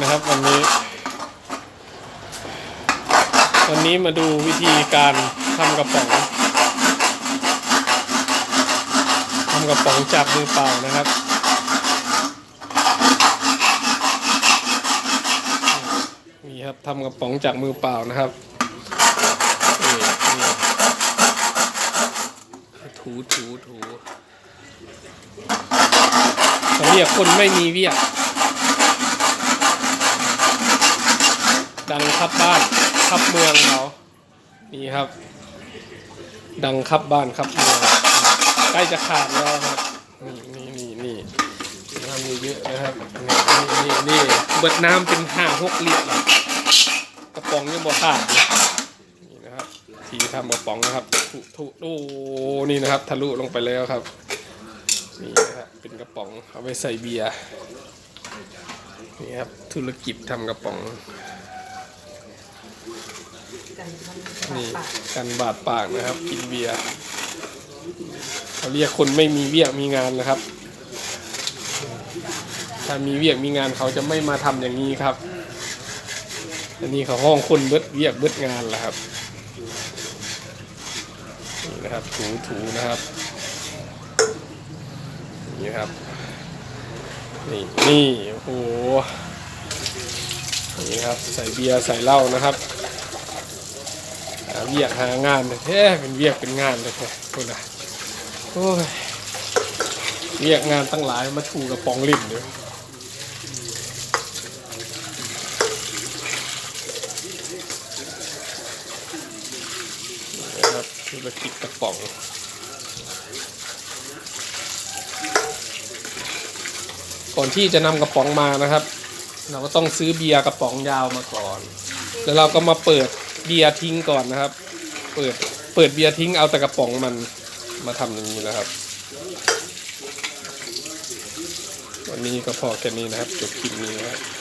นะครับวันนี้ วันนี้มาดูวิธีการทำกระป๋องทำกระป๋องจากมือเปล่านะครับนี่ครับทำกระป๋องจากมือเปล่านะครับถูถูถูเขาเรียกคนไม่มีเวียก ดังครับบ้านครับเมืองเขานี่ครับ ดังครับบ้านครับเมืองใกล้จะขาดแล้วครับนี่นี่นี่นี่น้ำเยอะๆนะครับนี่นี่นี่เบิดน้ำเป็นห้าหกลิตรล้วกระป๋องยังบ่ขาดนี่นะครับทีทำกระป๋องนะครับทุทุโอ้นี่นะครับ ทะลุลงไปแล้วครับนี่นะครับเป็นกระป๋องเอาไว้ใส่เบียร์นี่ครับธุรกิจทำกระป๋อง นี่กันบาดปากนะครับ กินเบียร์เขาเรียกคนไม่มีเวียกมีงานนะครับ ถ้ามีเวียกมีงานเขาจะไม่มาทำอย่างนี้ครับ อันนี้เขาห้องคนเบิดเวียกเบิดงานแหละครับนี่นะครับถูถูนะครับนี่ครับ นี่นี่โอ้โหนี่ครับใส่เบียร์ใส่เหล้านะครับ เวียกหางานเลยแท้เป็นเวียกเป็นงานเลยแท้คนน่ะโอ้ยเวียกงานตั้งหลายมาถูกับปองลิ่มเลยนะครับธุรกิจกระป๋องก่อนที่จะนำกระป๋องมานะครับ เราก็ต้องซื้อเบียร์กระป๋องยาวมาก่อน แล้วเราก็มาเปิด เบียร์ทิ้งก่อนนะครับ เปิดเปิดเบียร์ทิ้งเอาแต่กระป๋องมันมาทำอย่างนี้นะครับ วันนี้ก็พอแค่นี้นะครับจบคลิปนี้นะครับ